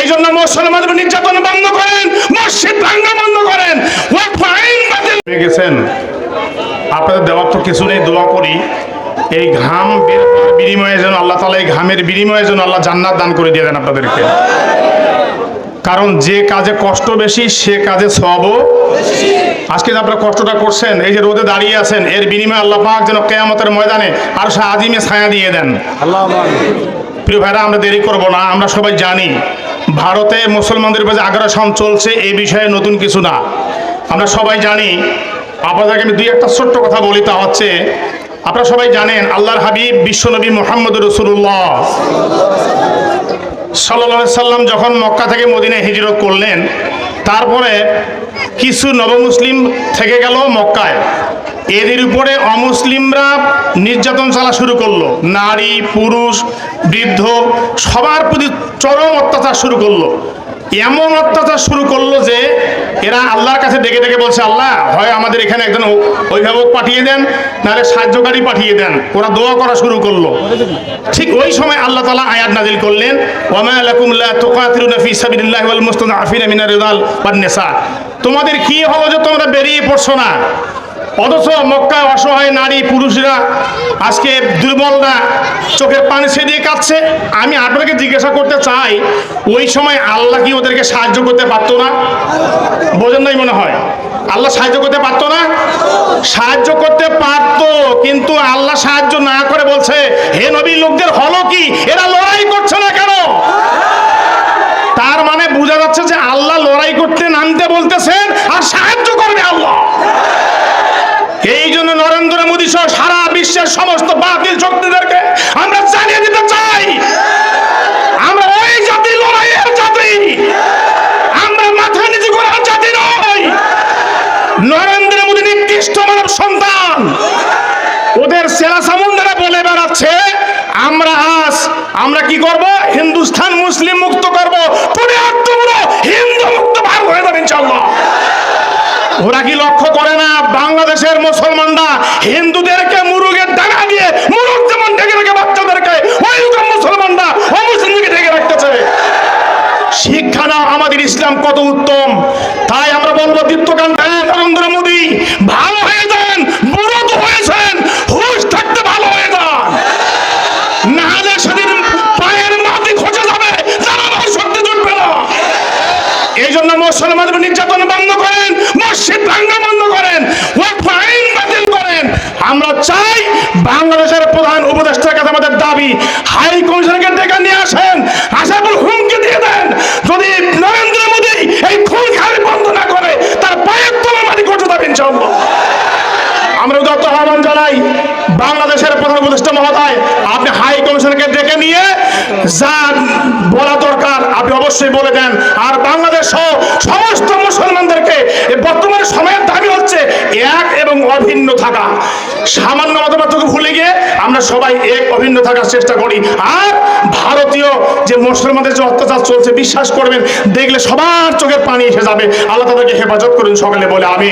এই জন্য বন্ধ করেন বন্ধ করেন। হয়ে গেছেন। আপনাদের দেওয়ার তো কিছু নেই, দোয়া করি। এই ঘাম বিনিময়ে যেন আল্লাহ তালা এই ঘামের বিনিময়ে যেন আল্লাহ জান্নাত দান করে দিয়ে দেন আপনাদেরকে। কারণ যে কাজে কষ্ট বেশি, সে কাজে সবও আজকে যে আপনারা কষ্টটা করছেন এই যে রোদে দাঁড়িয়ে আছেন এর বিনিময়ে আল্লাহ পাক যেন কেয়ামতের ময়দানে আর সে আজিমে ছায়া দিয়ে দেন। প্রিয় ভাইরা আমরা দেরি করব না আমরা সবাই জানি ভারতে মুসলমানদের উপর আগ্রাসন চলছে এই বিষয়ে নতুন কিছু না। আমরা সবাই জানি আপনাদেরকে আমি দুই একটা ছোট্ট কথা বলি তা হচ্ছে আপনারা সবাই জানেন আল্লাহর হাবিব বিশ্বনবী মোহাম্মদ রসুল্লাহ সাল্লা সাল্লাম যখন মক্কা থেকে মদিনায় হিজরত করলেন তারপরে কিছু নবমুসলিম থেকে গেল মক্কায়। এদের উপরে অমুসলিমরা নির্যাতন চালা শুরু করল। নারী, পুরুষ, বৃদ্ধ, সবার প্রতি চরম অত্যাচার শুরু করল। এমন অত্যাচার শুরু করল যে এরা আল্লাহর কাছে ডেকে ডেকে বলছে, আল্লাহ, হয় আমাদের এখানে একজন অভিভাবক পাঠিয়ে দেন, নাহলে সাহায্যকারী পাঠিয়ে দেন। ওরা দোয়া করা শুরু করল। ঠিক ওই সময় আল্লাহ তালা আয়াত নাজিল করলেন ওয়ামা লাকুম লা তুকাতিলুনা ফি সাবিলিল্লাহি ওয়াল রিজাল ওয়ান নিসা। তোমাদের কি হলো যে তোমরা বেরিয়ে পড়ছো না? অথচ মক্কায় অসহায় নারী পুরুষরা, আজকে দুর্বলরা চোখের পানি ছেড়ে দিয়ে কাঁদছে আমি আপনাকে জিজ্ঞাসা করতে চাই, ওই সময় আল্লাহ কি ওদেরকে সাহায্য করতে পারতো না? বোঝেন নাই মনে হয়। আল্লাহ সাহায্য করতে পারতো না? সাহায্য করতে পারতো, কিন্তু আল্লাহ সাহায্য না করে বলছে, হে নবী, লোকদের হলো কি এরা লড়াই করছে না কেন তার মানে বোঝা যাচ্ছে যে আল্লাহ লড়াই করতে নামতে বলতেছেন আর সাহায্য করবে আল্লাহ এই জন্য নরেন্দ্র মোদী সহ সারা বিশ্বের সমস্ত বাতিল শক্তিদেরকে আমরা জানিয়ে দিতে চাই আমরা ওই জাতি লড়াইয়ের জাতি আমরা মাথা নিচু করার জাতি নই নরেন্দ্র মোদী নিকৃষ্ট মানব সন্তান ওদের সেরা সামুন্দারা বলে বেড়াচ্ছে আমরা আজ আমরা কি করব? হিন্দুস্থান মুসলিম মুক্ত করব। পুরো পুরো হিন্দু মুক্ত ভাগ হয়ে যাবে ইনশাআল্লাহ। ওরা কি লক্ষ্য করে না বাংলাদেশের মুসলমানরা হিন্দুদেরকে মুরুগের ডানা দিয়ে মুরুগ যেমন ঢেকে রেখে বাচ্চাদেরকে ওইরকম মুসলমানরা অমুসলিমকে ঢেকে রাখতেছে। শিক্ষা না আমাদের ইসলাম কত উত্তম। তাই আমরা বলব দীপ্তকান্ত নরেন্দ্র মুসলমানদের নির্যাতন বন্ধ করেন, মসজিদ ভাঙ্গা বন্ধ করেন আইন বাতিল করেন। আমরা চাই বাংলাদেশের প্রধান উপদেষ্টার কাছে আমাদের দাবি, হাই কমিশনকে ডেকে নিয়ে আসেন আসার পর হুমকি দিয়ে দেন। যদি নরেন্দ্র মোদী এই খুন খালি বন্ধ না করে, তার পায়ের তলা মাটি করতে ইনশাআল্লাহ। আমরা উদাত্ত আহ্বান জানাই বাংলাদেশের প্রধান উপদেষ্টা মহোদয়, আপনি হাই কমিশনকে ডেকে নিয়ে যা বলা আপনি অবশ্যই বলে দেন। আর বাংলাদেশ সমস্ত মুসলমানদেরকে বর্তমানে সময়ের দাবি হচ্ছে এক এবং অভিন্ন থাকা। সামান্য মতবাদকে ভুলে গিয়ে আমরা সবাই এক, অভিন্ন থাকার চেষ্টা করি। আর ভারতীয় যে মুসলমানদের যে অত্যাচার চলছে, বিশ্বাস করবেন, দেখলে সবার চোখের পানি এসে যাবে। আল্লাহ তাদেরকে হেফাজত করুন সকালে বলে আমি